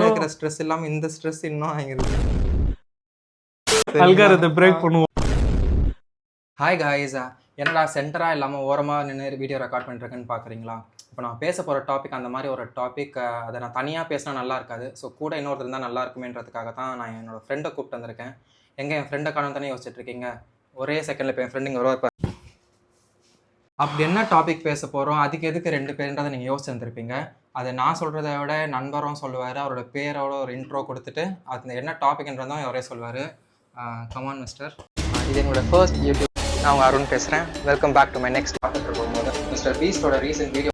இருக்கிற ஸ்ட்ரெஸ் இல்லாம இந்த ஸ்ட்ரெஸ் இன்னும் ஆகிருக்கு அல்காரத்தை பிரேக் பண்ணுவோம். ஹாய் காய்ஸ் என்னடா சென்டராக இல்லாமல் ஓரமாக நின்று வீடியோ ரெக்கார்ட் பண்ணிருக்கேன்னு பார்க்குறீங்களா இப்போ நான் பேச போகிற டாபிக் அந்த மாதிரி ஒரு டாபிக் அதை நான் தனியாக பேசினா நல்லா இருக்காது. ஸோ கூட இன்னொருத்தர் இருந்தால் நல்லா இருக்குமேன்றதுக்காக தான் நான் என்னோட ஃப்ரெண்டை கூப்பிட்டு வந்திருக்கேன். எங்கே என் ஃப்ரெண்டை காணும் தானே யோசிச்சுட்டு இருக்கீங்க? ஒரே செகண்டில் இப்போ என் ஃப்ரெண்டுங்க வருவா இருப்பார் அப்படி என்ன டாபிக் பேச போகிறோம் அதுக்கு எதுக்கு ரெண்டு பேருன்றதை நீங்கள் யோசிச்சுருந்துருப்பீங்க. அதை நான் சொல்கிறத விட நண்பரும் சொல்லுவார் அவரோட பேரோட ஒரு இன்ட்ரோ கொடுத்துட்டு அது என்ன டாபிக்ன்றதும் அவரே சொல்லுவார் கமான் மிஸ்டர் இது என்னோட ஃபர்ஸ்ட் யூடியூப் நான் அருண் பேசுகிறேன் welcome back to my next பார்த்துட்டு போகும்போது மிஸ்டர் பீஸ்டோட ரீசெண்ட் வீடியோ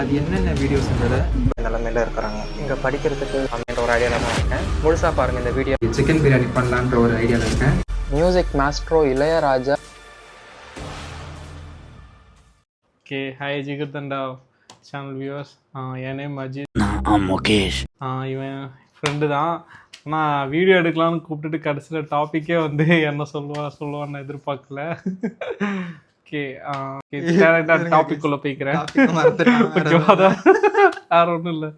அது என்னென்ன வீடியோஸ்ன்றத நிலமையில இருக்கிறாங்க. இங்கே படிக்கிறதுக்கு அப்படின்ற ஒரு ஐடியாவில் தான் இருக்கேன். முழுசாக பாருங்கள் இந்த வீடியோ சிக்கன் பிரியாணி பண்ணலான்ற ஒரு ஐடியாவில் இருக்கேன். Music maestro Ilaiyaraaja. Okay hi Jigar Thanda channel viewers என் நேம் அஜித். முகேஷ். இவன் ஃப்ரெண்டு தான். நான் வீடியோ எடுக்கலாம்னு கூப்பிட்டுட்டு கடைசியில் டாப்பிக்கே வந்து என்ன சொல்லுவா சொல்லுவான்னு எதிர்பார்க்கல. ஓகே டேரக்டாக டாபிக் உள்ள போய்க்கிறேன். வேற ஒன்றும் இல்லை.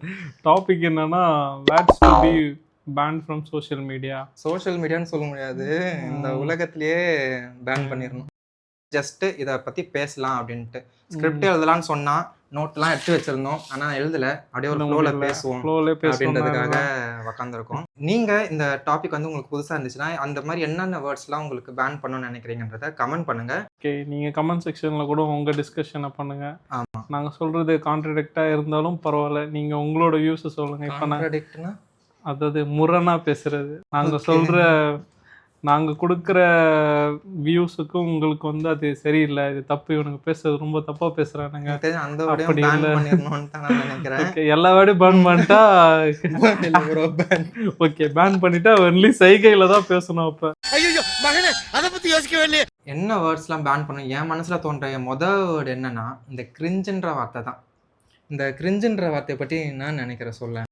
டாபிக் என்னன்னா words to be ban from social media social மீடியான்னு சொல்ல முடியாது. இந்த உலகத்திலேயே பேன் பண்ணிடணும். ஜஸ்ட் இதை பற்றி பேசலாம் அப்படின்ட்டு. ஸ்கிரிப்ட் எழுதலாம்னு சொன்னா நோட்லாம் எடுத்து வச்சிருந்தோம். ஆனால் எழுதல. அப்படியே ஒரு ஃப்ளோவில் பேசுவோம் அப்படின்றதுக்காக உக்காந்துருக்கோம். நீங்க இந்த டாபிக் வந்து உங்களுக்கு புதுசா இருந்துச்சுன்னா அந்த மாதிரி என்னென்ன வேர்ட்ஸ்லாம் உங்களுக்கு பேன் பண்ணணும்னு நினைக்கிறீங்கன்றத கமெண்ட் பண்ணுங்க. ஓகே நீங்கள் கமெண்ட் செக்ஷனில் கூட உங்கள் டிஸ்கஷனை பண்ணுங்கள் ஆமா. நாங்கள் சொல்கிறது கான்ட்ரடிக்டாக இருந்தாலும் பரவாயில்ல. நீங்கள் உங்களோட வியூஸை சொல்லுங்கள் இப்போ நான் அதாவது முரணாக பேசுறது. நாங்கள். சொல்கிற நாங்கள் கொடுக்குற வியூஸுக்கும் உங்களுக்கு வந்து அது சரியில்லை இது தப்பு இவனுக்கு பேசுறது ரொம்ப தப்பாக பேசுகிறானுங்க அந்த அப்படி பேன் இல்ல. பண்ணிடணும்னு தான் நான் நினைக்கிறேன். ஓகே எல்லா வேடையும் பேன் பண்ணிட்டா. ஓகே பேன் பண்ணிட்டா ஒன்லி சைகையில் தான் பேசணும் அப்போ. ஐயோ மகனே அத பத்தி யோசிக்கவே இல்லையே. என்ன வேர்ட்ஸ்லாம் பேன் பண்ணும் என் மனசுல தோன்ற மொத வேர்டு என்னன்னா இந்த கிரிஞ்சுன்ற வார்த்தை தான். இந்த கிரிஞ்சுன்ற வார்த்தையை பற்றி நான் நினைக்கிறேன் சொல்ல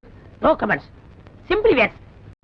நோ கமெண்ட்ஸ் சிம்பிளி வேர்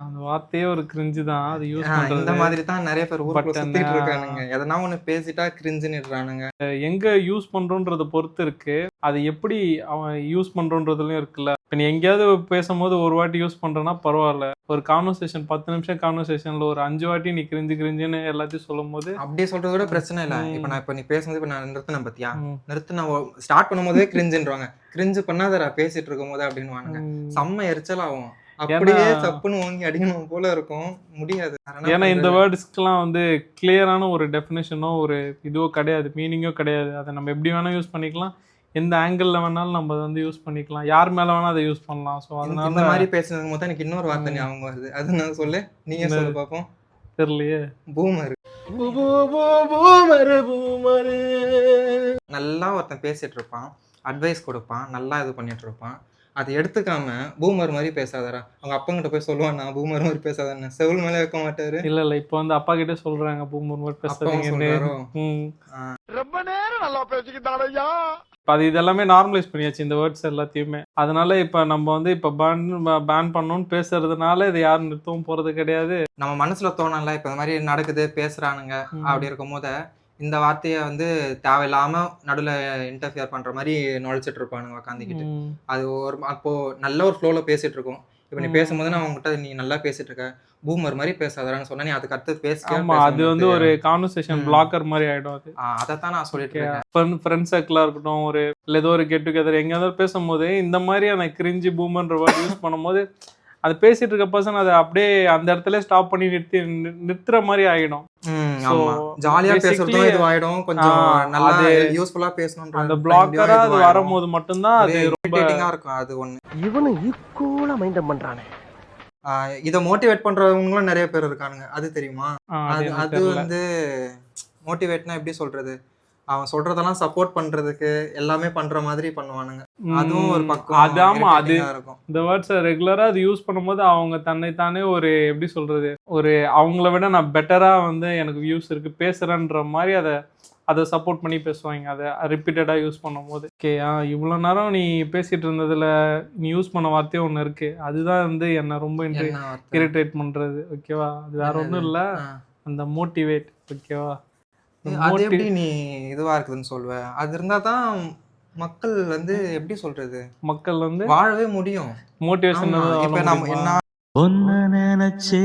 அந்த வார்த்தையே ஒரு கிரிஞ்சு தான். அது யூஸ் ஆஹ், இந்த மாதிரி தான் நிறைய பேர் ஊருக்குள்ள சுத்திட்டு இருக்கானுங்க. எதனா ஒண்ணு பேசிட்டா கிரிஞ்சுன்னுறானுங்க எங்க யூஸ் பண்றோன்றத பொறுத்து இருக்கு. அது எப்படி அவன் யூஸ் பண்றோன்றதுலயும் இருக்குல்ல. இப்போ நீ எங்கேயாவது பேசும்போது ஒரு வாட்டி யூஸ் பண்றேன்னா பரவாயில்ல. ஒரு கான்வர்சேஷன் பத்து நிமிஷம் கான்வர்சேஷன்ல ஒரு அஞ்சு வாட்டி நீ கிரிஞ்சு கிரிஞ்சுன்னு எல்லாத்தையும் சொல்லும் போது அப்படியே சொல்றத விட பிரச்சனை இல்ல. இப்ப நான் இப்ப நீ பேசும்போது இப்ப நான் நிறுத்தினேன் பத்தியா? ம், நிறுத்தின ஸ்டார்ட் பண்ணும்போதே கிரிஞ்சுன்றாங்க கிரிஞ்சு பண்ணாதடா பேசிட்டு இருக்கும் போது அப்படின்னு ம். செம்ம எரிச்சல் ஆகும் அப்படியே ஏன்னா- தப்புன்னு வாங்கி அடிக்கணும் போல இருக்கும். முடியாது. ஏன்னா இந்த பண்றது? வேர்ட்ஸ்க்கெல்லாம் வந்து கிளியரான ஒரு டெஃபினேஷனோ ஒரு இதுவோ கிடையாது. மீனிங்கோ கிடையாது. அதை நம்ம எப்படி வேணா யூஸ் பண்ணிக்கலாம். எந்த ஆங்கிள் வேணாலும் நம்ம அதை வந்து யூஸ் பண்ணிக்கலாம். யார் மேல வேணா அதை யூஸ் பண்ணலாம். ஸோ அதனால இந்த மாதிரி பேசுனது போது எனக்கு இன்னொரு வார்த்தை. ஞாபகம் வருது. அது நான் சொல்லு? நீங்க என்ன? சொல்லு பாப்போம். தெரியலையே. பூமர். நல்லா ஒருத்தன் பேசிட்டு இருப்பான். அட்வைஸ் கொடுப்பான். நல்லா இது பண்ணிட்டு இருப்பான். அதை எடுத்துக்காம பூமர் மாதிரி பேசாதடா. அவங்க அப்பங்கிட்ட போய் சொல்லுவான் நான் பூமர் மாதிரி பேசாதன்னு செவில் மேலே வைக்க மாட்டாரு. இல்ல இல்ல இப்போ வந்து அப்பா கிட்டே சொல்றாங்க பூமர் மாதிரி ம். ரொம்ப நேரம் நல்லா இப்போ அது இதெல்லாமே நார்மலைஸ் பண்ணியாச்சு இந்த வேர்ட்ஸ் எல்லாத்தையுமே. அதனால இப்போ நம்ம வந்து இப்போ பேன் பேன் பண்ணணும்னு பேசுறதுனால இதை யாரும் நிறுத்தவும் போறது கிடையாது. நம்ம மனசுல தோணல இப்ப இந்த மாதிரி நடக்குது பேசுறானுங்க. அப்படி இருக்கும் போது இந்த வார்த்தையை வந்து தேவையில்லாம நடுவுல இன்டர்ஃபியர் பண்ற மாதிரி நுழைச்சிட்டு இருப்பானுங்க உக்காந்துக்கிட்டு. அது ஒரு அப்போ நல்ல ஒரு ஃப்ளோல பேசிட்டு இருக்கோம் இப்போ நீ. பேசும்போது நான் உங்ககிட்ட நீ நல்லா பேசிட்டு இருக்க பூமர் மாதிரி பேசாதடான்னு சொன்னா நீ அதுக்கு அடுத்து பேச ஆமா அது வந்து ஒரு கான்வர்சேஷன். பிளாக்கர் மாதிரி ஆயிடும் அது. அதைத்தான் நான் சொல்லிட்டு இருக்கேன். ஃப்ரெண்ட் ஃப்ரெண்ட் சர்க்கிளாக இருக்கட்டும் ஒரு இல்லை ஏதோ ஒரு கெட் டுகெதர் எங்கேயாவது பேசும்போது இந்த மாதிரியான கிரிஞ்சி பூமன்ற வேர்ட் யூஸ் பண்ணும்போது அது பேசிட்டு இருக்க பர்சன் அதை அப்படியே அந்த இடத்துல ஸ்டாப் பண்ணி நிறுத்தி நிறுத்துற மாதிரி ஆகிடும் ம், So, ஆமா. ஜாலியா பேசுறதும் இதுவாயிடும். கொஞ்சம் ஆ, நல்லா யூஸ்ஃபுல்லா பேசணுன்ற அந்த பிளாக்கரா அது. வரும்போது மட்டும்தான் அது ரொம்ப இருக்கும் அது ஒண்ணு. இவனும் ஈக்குவலா மைண்டம் பண்றானே. இத மோட்டிவேட் பண்றவங்களும் நிறைய பேர் இருக்கானுங்க. அது தெரியுமா? அது. வந்து மோட்டிவேட்னா எப்படி சொல்றது? அவன் சொல்றதெல்லாம் சப்போர்ட் பண்றதுக்கு எல்லாமே பண்ற மாதிரி பண்ணுவானுங்க. அதுவும் ஒரு பக்கம் அது ஆமா அது irritating-ஆ இருக்கும். இந்த வேர்ட்ஸை ரெகுலரா அது யூஸ் பண்ணும்போது அவங்க தன்னைத்தானே ஒரு எப்படி சொல்றது ஒரு அவங்கள விட நான் பெட்டரா வந்து எனக்கு வியூஸ் இருக்கு பேசுறேன்ற மாதிரி அதை அதை சப்போர்ட் பண்ணி பேசுவாங்க. அதை ரிப்பீட்டடா யூஸ் பண்ணும்போது. ஓகே ஆ இவ்வளோ நேரம் நீ பேசிட்டு இருந்ததுல நீ யூஸ் பண்ண வார்த்தையே ஒன்று இருக்கு. அதுதான் வந்து என்னை ரொம்ப? இரிட்டேட் பண்றது. ஓகேவா அது வேற ஒன்றும் இல்லை. அந்த மோட்டிவேட் ஓகேவா அது எப்படி நீ இதுவா இருக்குதுன்னு சொல்லுவ? அது இருந்தா தான் மக்கள் வந்து எப்படி சொல்றது? மக்கள் வந்து வாழவே முடியும். மோட்டிவேஷன் இப்ப நம்ம என்ன ஒன்னு நினைச்சே.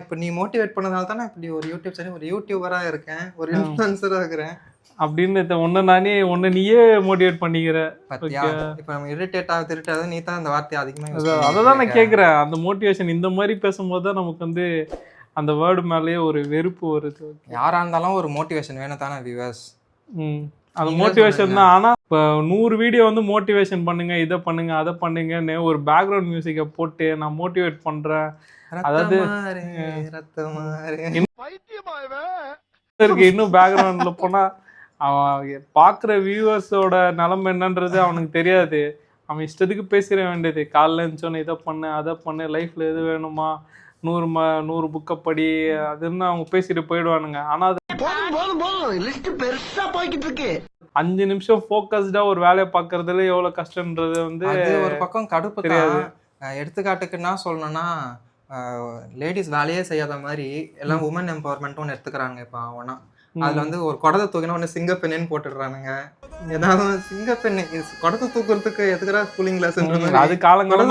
இப்ப நீ மோட்டிவேட் பண்ணதால தானே இப்படி ஒரு யூடியூப் சேனல் ஒரு யூடியூபரா இருக்கேன் ஒரு இன்ஃபுளுசரா இருக்கிறேன். அப்படின்னு ஒன்னு நானே ஒன்னு நீயே மோட்டிவேட் பண்ணிக்கிற. இப்ப நம்ம இரிட்டேட் irritate ஆகுது நீ தான் அந்த வார்த்தையை அதிகமா அதை நான் இருக்க. கேட்குறேன் அந்த மோட்டிவேஷன் இந்த மாதிரி பேசும்போது தான் நமக்கு வந்து அந்த வேர்டு மேலேயே ஒரு வெறுப்பு வருது. யாரா இருந்தாலும் ஒரு மோட்டிவேஷன் வேணும் தானே வியூவர்ஸ் ம் நீங்களே மோட்டிவேஷன். தான். ஆனால் இப்போ நூறு வீடியோ வந்து மோட்டிவேஷன் பண்ணுங்க இதை பண்ணுங்க அதை பண்ணுங்கன்னு ஒரு பேக்ரவுண்ட் மியூசிக்கை போட்டு நான் மோட்டிவேட் பண்றேன். அதாவது, இருக்கு இன்னும் பேக்ரவுண்ட்ல போனா அவன் பார்க்குற வியூவர்ஸோட நிலைமை என்னன்றது அவனுக்கு தெரியாது. அவன் இஷ்டத்துக்கு பேசிட வேண்டியது. காலைல இருந்துச்சோன்னு இதை பண்ணு அதை பண்ணு லைஃப்ல எது வேணுமா? நூறு ம நூறு புக்கை படி அதுன்னு அவங்க பேசிட்டு போயிடுவானுங்க. ஆனா அது போதும் போதும் போதும். லிஸ்ட் பெருசா போய்கிட்டு இருக்கு. அஞ்சு நிமிஷம் ஃபோக்கஸ்டா ஒரு வேலையை பார்க்கறதுல எவ்வளவு கஷ்டன்றது வந்து அது ஒரு பக்கம் கடுப்பு தெரியாது. அஹ் எடுத்துக்காட்டுக்கு என்ன சொல்லணும்னா லேடிஸ் வேலையே செய்யாத மாதிரி எல்லாம் உமன் எம்பவர்மெண்ட் ஒன்று எடுத்துக்கிறாங்க இப்போ அவனா அதுல வந்து ஒரு குடத்தை தூக்கினா ஒன்று சிங்கப்பெண்ணுன்னு போட்டுடுறானுங்க. ஏதாவது சிங்கப்பெண்ணு இது குடத்தை தூக்குறதுக்கு எதுக்குறா கூலிங் மாதிரி. அது காலங்காலம்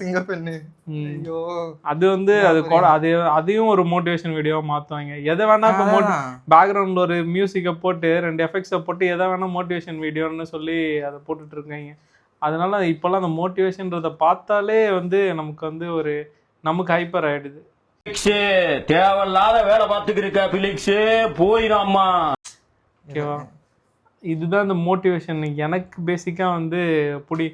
சிங்கப்பெண்ணு ம். ஐயோ அது வந்து அது அது அதையும் ஒரு மோட்டிவேஷன் வீடியோவா மாத்துவாங்க. எதை வேணா இப்போ. பேக்ரவுண்ட்ல ஒரு மியூசிக்கை போட்டு ரெண்டு எஃபெக்ட்ஸை போட்டு எதை வேணா மோட்டிவேஷன் வீடியோன்னு சொல்லி அதை போட்டுட்டு இருக்காங்க. அதனால இப்போல்லாம் அந்த மோட்டிவேஷன்றத பார்த்தாலே வந்து நமக்கு வந்து ஒரு நமக்கு ஹைப்பர் ஆயிடுது. தேவையில்லாத வேலை பார்த்துக்கிருக்க பிலிக்ஸ் போயிடாமா ஓகேவா? இதுதான் இந்த மோட்டிவேஷன் எனக்கு பேசிக்காக வந்து பிடி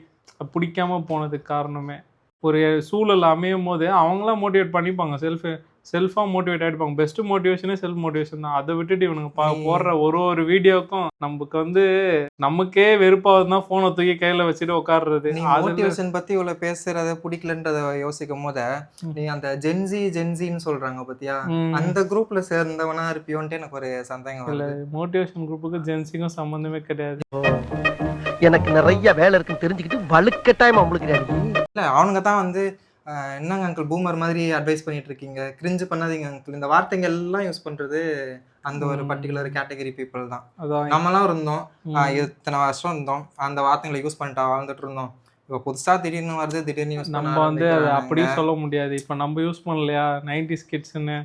பிடிக்காம போனதுக்கு காரணமே. ஒரு சூழல் அமையும் போது அவங்களாம் மோட்டிவேட் பண்ணிப்பாங்க. செல்ஃப் செல்ஃபாக மோட்டிவேட் ஆகிடுப்பாங்க பெஸ்ட் மோட்டிவேஷனே செல்ஃப் மோட்டிவேஷன் தான். அதை விட்டுட்டு இவனுங்க பா போடுற ஒரு ஒரு வீடியோக்கும் நமக்கு வந்து நமக்கே வெறுப்பாவது தான் ஃபோனை தூக்கி கையில் வச்சுட்டு உட்காடுறது மோட்டிவேஷன் பத்தி இவ்வளவு பேசுறத பிடிக்கலன்றத யோசிக்கும் போத நீ அந்த ஜென்சி ஜென்சின்னு சொல்றாங்க பாத்தியா? ம். அந்த குரூப்ல சேர்ந்தவனா இருப்பியோன்ட்டு எனக்கு ஒரு சந்தேகம் இல்லை வருது. மோட்டிவேஷன் குரூப்புக்கு ஜென்ஸிக்கும் சம்மந்தமே கிடையாது. எனக்கு நிறைய வேலை இருக்குன்னு தெரிஞ்சுக்கிட்டு வலுக்கட்டாயமா உங்களுக்கு இல்ல அவனுங்க தான் வந்து என்னங்க அங்கிள் பூமர் மாதிரி அட்வைஸ் பண்ணிட்டு இருக்கீங்க கிரிஞ்சு பண்ணாதீங்க அங்கிள் இந்த வார்த்தைகள் எல்லாம் யூஸ் பண்றது அந்த ஒரு. பர்டிகுலர் கேட்டகரி பீப்புள் தான். நம்மலாம் இருந்தோம். இத்தனை வருஷம் இருந்தோம். அந்த வார்த்தைகளை யூஸ் பண்ணிட்டா வாழ்ந்துட்டு இருந்தோம். இப்போ புதுசா திடீர்னு வருது திடீர்னு யூஸ் நம்ம வந்து அதை அப்படியே சொல்ல முடியாது. இப்போ நம்ம யூஸ் பண்ணலையா? நைன்டி ஸ்கிட்ஸ்னு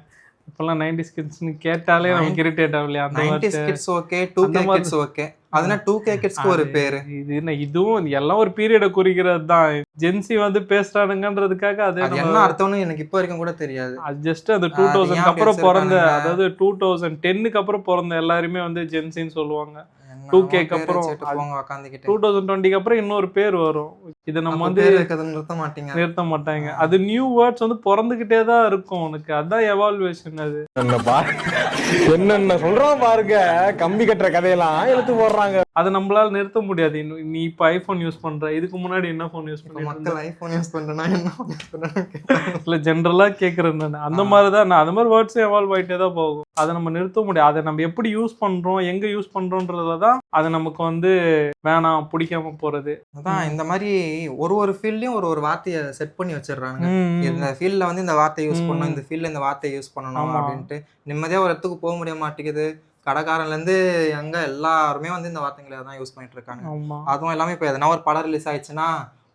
இப்போல்லாம் நைன்டி ஸ்கிட்ஸ்னு கேட்டாலே நமக்கு இரிட்டேட் ஆகலையா? நைன்டி வார்த்தை? Kids okay two K kids okay அதுனா டூ கே கிட்ஸ்க்கு ஒரு பேரு. இது என்ன இதுவும் எல்லாம் ஒரு பீரியடை குறிக்கிறது தான். ஜென்சி வந்து பேசுறானுங்கன்றதுக்காக அது என்ன அர்த்தம்னு எனக்கு இப்போ வரைக்கும் கூட தெரியாது. அது ஜஸ்ட் அந்த டூ அப்படி அப்புறம் பிறந்த? அதாவது டூ தௌசண்ட் டென்னுக்கு அப்புறம் பிறந்த எல்லாருமே வந்து ஜென்சின்னு சொல்லுவாங்க. என்னமோ 2K க்கு பேர் அப்புறம். டூ தௌசண்ட் டுவெண்ட்டிக்கு அப்புறம் இன்னொரு பேர் வரும். இதை நம்ம வந்து நிறுத்த மாட்டீங்க. நிறுத்த மாட்டாங்க. அது நியூ வேர்ட்ஸ் வந்து பிறந்துகிட்டே தான் இருக்கும் உனக்கு. அதான் எவால்வேஷன் அது. என்னென்ன சொல்றான் பாருங்க. கம்பி கட்டுற கதையெல்லாம் இழுத்து போடுறாங்க. அதை நம்மளால நிறுத்த முடியாது. இன்னும் நீ இப்போ ஐஃபோன் யூஸ் பண்ற இதுக்கு முன்னாடி என்ன ஃபோன் யூஸ் பண்ண மக்கள் ஐபோன் யூஸ் பண்றேன்னா என்ன. இல்ல ஜென்ரலா கேக்குறேன் நான். அந்த மாதிரி தான் நான் அந்த மாதிரி வேர்ட்ஸும் எவால்வ் ஆகிட்டே தான் போகும். அதை நம்ம நிறுத்த முடியாது. அதை நம்ம எப்படி யூஸ் பண்றோம் எங்க யூஸ் பண்றோன்றதுல தான் அது நமக்கு வந்து வேணாம் பிடிக்காம போறது. அதான் இந்த மாதிரி ஒரு ஒரு ஃபீல்ட்லயும் ஒரு ஒரு வார்த்தையை செட் பண்ணி வச்சிடுறாங்க இந்த ஃபீல்ட்ல வந்து இந்த வார்த்தையை யூஸ் பண்ணணும். இந்த ஃபீல்ட்ல இந்த வார்த்தையை யூஸ் பண்ணணும். அப்படின்ட்டு நிம்மதியா ஒரு இடத்துக்கு போக முடிய மாட்டேங்குது. கடைக்காரன்ல இருந்து எங்க எல்லாருமே வந்து இந்த வார்த்தைகளை தான் யூஸ் பண்ணிட்டு இருக்காங்க அதுவும் எல்லாமே இப்போ எதனா ஒரு படம் ரிலீஸ் ஆயிடுச்சுன்னா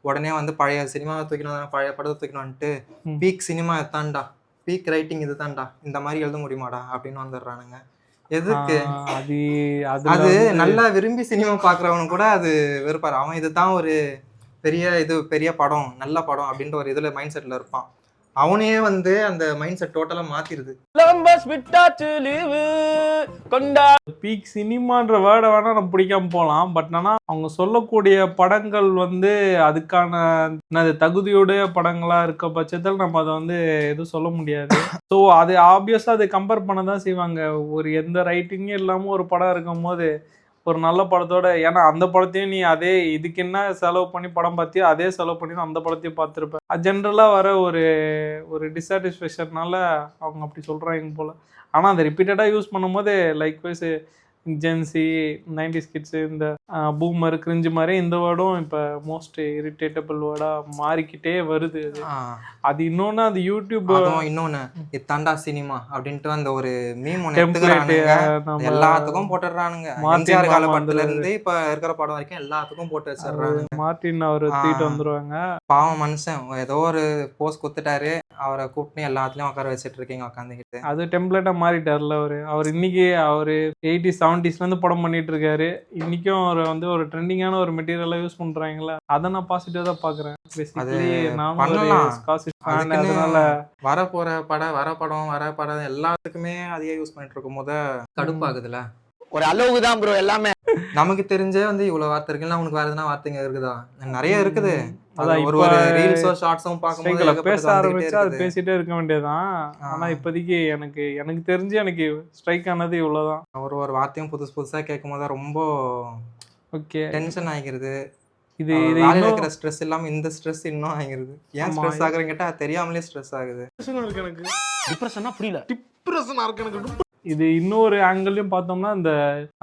உடனே வந்து பழைய சினிமாவை தூக்கணும் பழைய படத்தை தூக்கணும்ட்டு. பீக் சினிமா இதுதான்டா பீக் ரைட்டிங் இதுதான்டா இந்த மாதிரி எழுத முடியுமாடா? அப்படின்னு வந்துடுறானுங்க. எதுக்கு? அது அது நல்லா விரும்பி சினிமா பாக்குறவனு கூட அது வெறுப்பாரு. அவன் இதுதான் ஒரு பெரிய இது பெரிய படம் நல்ல படம் அப்படின்ற ஒரு இதுல மைண்ட் செட்ல இருப்பான். அவனே வந்து அந்த மைண்ட் செட் டோட்டலா மாத்திருது. பீக் சினிமான்ற வேர்டை வேணா நம்ம பிடிக்காம போகலாம் பட் ஆனா அவங்க சொல்லக்கூடிய படங்கள் வந்து அதுக்கான என்னது தகுதியுடைய படங்களா இருக்க பட்சத்தில் நம்ம அதை வந்து எதுவும் சொல்ல முடியாது. ஸோ அது ஆப்வியஸாக அதை கம்பேர் பண்ண தான் செய்வாங்க. ஒரு எந்த ரைட்டிங்கும் இல்லாமல் ஒரு படம் இருக்கும் போது ஒரு நல்ல படத்தோட ஏன்னா அந்த படத்தையும் நீ அதே இதுக்கு என்ன செலவு பண்ணி படம் பார்த்தியோ அதே செலவு பண்ணி அந்த படத்தையும் பார்த்துருப்ப. அது ஜென்ரலாக வர ஒரு ஒரு டிஸாட்டிஸ்ஃபேக்ஷன்னால அவங்க அப்படி சொல்கிறாங்க போல். ஆனால் அதை ரிப்பீட்டடாக யூஸ் பண்ணும்போது likewise Gen Z nineties kids இந்த பூமர் கிரிஞ்சு மாதிரி இந்த வேர்டும் இப்போ மோஸ்ட் இரிட்டேட்டபிள் வேர்டாக மாறிக்கிட்டே வருது அது. அது இன்னொன்று அது யூடியூப் இன்னொன்னு இத்தாண்டா சினிமா அப்படின்ட்டு அந்த ஒரு மீம் எல்லாத்துக்கும் போட்டுடுறானுங்க. மார்ட்டின் எம்ஜிஆர் கால மாமா படத்துல வந்துருவாரு. இருந்து இப்ப இருக்கிற படம் வரைக்கும் எல்லாத்துக்கும் போட்டு வச்சிடுறாங்க மார்ட்டின் அவர் தூக்கிட்டு. வந்துருவாங்க. பாவம் மனுஷன் ஏதோ ஒரு போஸ் குத்துட்டாரு. அவரை கூப்பிட்டு எல்லாத்துலயும் உட்கார வச்சிட்டு இருக்கீங்க உட்காந்துக்கிட்டு அது டெம்ப்ளேட்டாக மாறிட்டார்ல அவர். அவர் இன்னைக்கு அவர் எயிட்டி செவன்டிஸ்லேருந்து படம் பண்ணிட்டு இருக்காரு இன்னைக்கும் அவர் வந்து ஒரு ட்ரெண்டிங்கான ஒரு மெட்டீரியலாக யூஸ் பண்ணுறாங்களே அதை நான் பாசிட்டிவாக தான் பார்க்குறேன். பேசிக்கலி அதுக்குன்னு அதனால வர போற படம் வர படம் வர படம் எல்லாத்துக்குமே அதையே யூஸ் பண்ணிட்டு இருக்கும் போது கடுப்பாகுதுல? ஒரு அளவுக்கு தான் ப்ரோ எல்லாமே. நமக்கு தெரிஞ்சே வந்து இவ்வளவு வார்த்தை இருக்குல்ல உனக்கு வேற எதுனா வார்த்தைங்க இருக்குதா? நிறைய இருக்குது. ஒரு ஒரு ரீல்ஸோ ஷார்ட்ஸும் பார்க்கும்போது பேச ஆரம்பிச்சா அது. பேசிட்டே இருக்க வேண்டியதுதான். ஆனா இப்போதைக்கு எனக்கு எனக்கு தெரிஞ்சு எனக்கு ஸ்ட்ரைக் ஆனது இவ்வளவுதான். ஒரு ஒரு வார்த்தையும் புதுசு புதுசா கேட்கும் போது ரொம்ப ஓகே. டென்ஷன் ஆகிருது இது இது இருக்கிற ஸ்ட்ரெஸ் இல்லாம இந்த ஸ்ட்ரெஸ் இன்னும் ஆகிருது ஏன். ஸ்ட்ரெஸ் ஆகுறேன்னு கேட்டா தெரியாமலே ஸ்ட்ரெஸ் ஆகுது. இருக்கு எனக்கு. டிப்ரெஷனா புரியல. டிப்ரெஷனா இருக்கு எனக்கு. இது இன்னொரு ஆங்கிள்லையும் பார்த்தோம்னா இந்த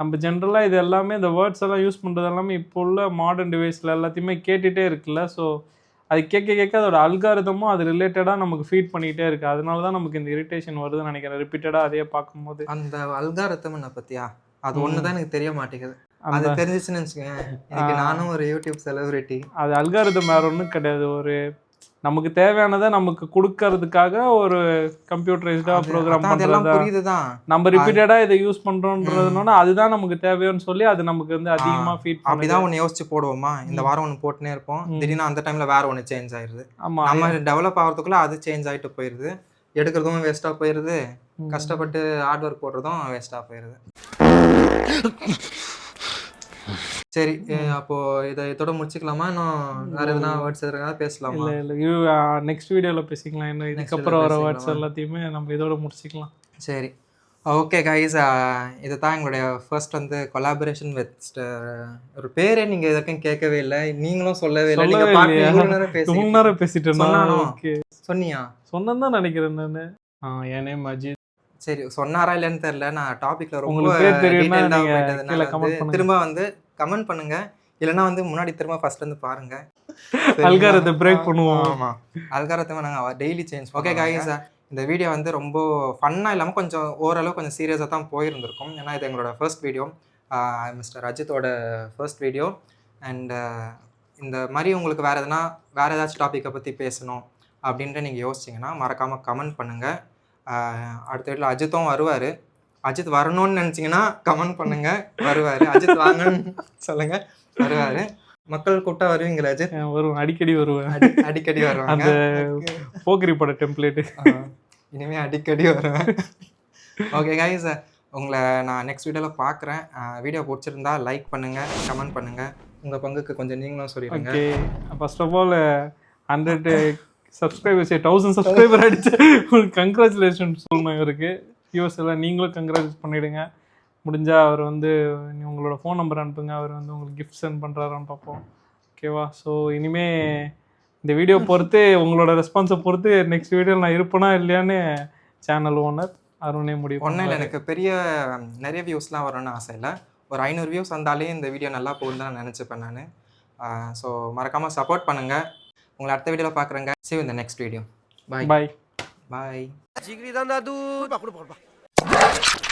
நம்ம ஜென்ரலாக இது எல்லாமே இந்த வேர்ட்ஸ் எல்லாம் யூஸ் பண்ணுறது எல்லாமே இப்போ உள்ள மாடர்ன் டிவைஸில் எல்லாத்தையுமே கேட்டுகிட்டே இருக்குல்ல. ஸோ அது கேட்க கேட்க அதோட அல்காரிதமும் அது ரிலேட்டடாக நமக்கு ஃபீட் பண்ணிக்கிட்டே இருக்கு. அதனால தான் நமக்கு இந்த இரிட்டேஷன் வருதுன்னு நினைக்கிறேன். ரிப்பீட்டடாக அதையே பார்க்கும்போது. அந்த அல்காரத்தம் என்ன பத்தியா? அது ம். ஒண்ணுதான் எனக்கு தெரிய மாட்டேங்குது. அது தெரிஞ்சிச்சுன்னு ஆ. நானும் ஒரு யூடியூப் செலிபிரிட்டி அது அல்காரிதம் வேற ஒன்றும் கிடையாது. ஒரு நமக்கு தேவையானதை நமக்கு கொடுக்கறதுக்காக ஒரு கம்ப்யூட்டரைஸ்டாக ப்ரோக்ராம் பண்ணுறது புரியுதுதான். நம்ம ரிப்பீட்டடாக இதை யூஸ் பண்ணுறோன்றதுனால அதுதான் நமக்கு தேவைன்னு சொல்லி அது நமக்கு வந்து அதிகமாக ஃபீட் அப்படிதான் ஒண்ணு யோசிச்சு போடுவோமா? இந்த. வாரம் ஒண்ணு போட்டுனே இருப்போம். திடீர்னு அந்த டைம்ல வேற ஒண்ணு சேஞ்ச் ஆயிருது. ஆமாம் நம்ம டெவலப் ஆகிறதுக்குள்ள அது சேஞ்ச் ஆயிட்டு போயிருது. எடுக்கிறதும் வேஸ்டா போயிருது. கஷ்டப்பட்டு ஹார்ட் ஒர்க் போடுறதும் வேஸ்டா போயிருது. சரி அப்போ இதை இதோட முடிச்சுக்கலாமா? இன்னும் வேற எதுனா வேர்ட்ஸ் எதுனா பேசலாமா? இல்லை இல்லை. இது நெக்ஸ்ட் வீடியோவில் பேசிக்கலாம். இன்னும் இதுக்கப்புறம் வர? வேர்ட்ஸ் எல்லாத்தையுமே நம்ம இதோட முடிச்சிக்கலாம். சரி. ஓகே கைஸ் இதுதான் எங்களுடைய ஃபர்ஸ்ட் வந்து கொலாபரேஷன் வித் ஒரு பேரே நீங்க இதுக்கும் கேட்கவே இல்லை. நீங்களும் சொல்லவே இல்லை. நீங்க சொல்லவே பாட்டு இல்லையா? இவ்வளவு நேரம் ரொம்ப பேசி நேரம் பேசிட்டேன்? சொன்னானோ? ஓகே. சொன்னியா? சொன்னேன்னு தான் நினைக்கிறேன் நான். என் நேம் அஜித் சரி சொன்னாரா இல்லைன்னு தெரியல. நான் டாபிக்ல ரொம்ப. திரும்ப வந்து கமெண்ட் பண்ணுங்க. இல்லைன்னா வந்து முன்னாடி திரும்ப ஃபர்ஸ்ட் வந்து பாருங்க. அல்காரத்தை break பண்ணுவோம். ஆமா. அல்காரத்தை நாங்க டெய்லி சேஞ்ச் ஓகே கைஸ் இந்த வீடியோ வந்து ரொம்ப ஃபன்னா இல்லாம கொஞ்சம் ஓரளவு கொஞ்சம் சீரியஸாக தான் போயிருந்திருக்கும். ஏன்னா இது எங்களோட ஃபர்ஸ்ட் வீடியோ மிஸ்டர் அஜித்தோட ஃபர்ஸ்ட் வீடியோ அண்ட் இந்த மாதிரி உங்களுக்கு வேறு எதனா வேறு ஏதாச்சும் டாப்பிக்கை பற்றி பேசணும் அப்படின்ட்டு நீங்கள் யோசிச்சிங்கன்னா மறக்காமல் கமெண்ட் பண்ணுங்கள் அடுத்த வீட்டில் அஜித்தும் வருவார். அஜித் வரணும்னு நினச்சிங்கன்னா கமெண்ட் பண்ணுங்கள் வருவார். அஜித் வாங்கன்னு சொல்லுங்கள் வருவார். மக்கள் கூப்பிட்டா வருவீங்களா அஜித்? ஆ, வருவேன். அடிக்கடி வருவேன். அடி அடிக்கடி வருவாங்க. அந்த போக்கிரி பட டெம்ப்ளேட்டு ஆ, இனிமே அடிக்கடி வருவேன். ஓகே கைஸ் உங்களை நான் நெக்ஸ்ட் வீடியோவில் பார்க்குறேன் வீடியோ பிடிச்சிருந்தா லைக் பண்ணுங்கள் கமெண்ட் பண்ணுங்கள் உங்கள் பங்குக்கு கொஞ்சம் நீங்களும் சொல்லிடுங்க. First of all hundred subscribers thousand subscriber அடிச்சு உங்களுக்கு கங்க்ராச்சுலேஷன் சொல்லணும் இவருக்கு. வியூஸ் எல்லாம் நீங்களும் கங்க்ராச்சுலேட் பண்ணிவிடுங்க முடிஞ்சால் அவர் வந்து உங்களோட ஃபோன் நம்பர் அனுப்புங்க. அவர் வந்து உங்களுக்கு கிஃப்ட் சென்ட் பண்ணுறாரான்னு பார்ப்போம். ஓகேவா ஸோ இனிமே இந்த வீடியோ பொறுத்து உங்களோட ரெஸ்பான்ஸை பொறுத்து நெக்ஸ்ட் வீடியோ நான் இருப்பேனா இல்லையான்னு சேனல் ஓனர் அருணே முடிவு ஒன்றும் இல்லை. எனக்கு பெரிய நிறைய வியூஸ்லாம் வரும்னு ஆசை இல்லை. ஒரு ஐநூறு வியூஸ் வந்தாலே இந்த வீடியோ நல்லா போகுதுன்னு தான் நான் நினச்சிப்பேன் நான். ஸோ மறக்காமல் சப்போர்ட் பண்ணுங்கள் உங்களை அடுத்த வீடியோவில் பார்க்குறேங்க in the next video bye bye bye ஜிகிரி தான் கொடுப்பா கொடுப்பா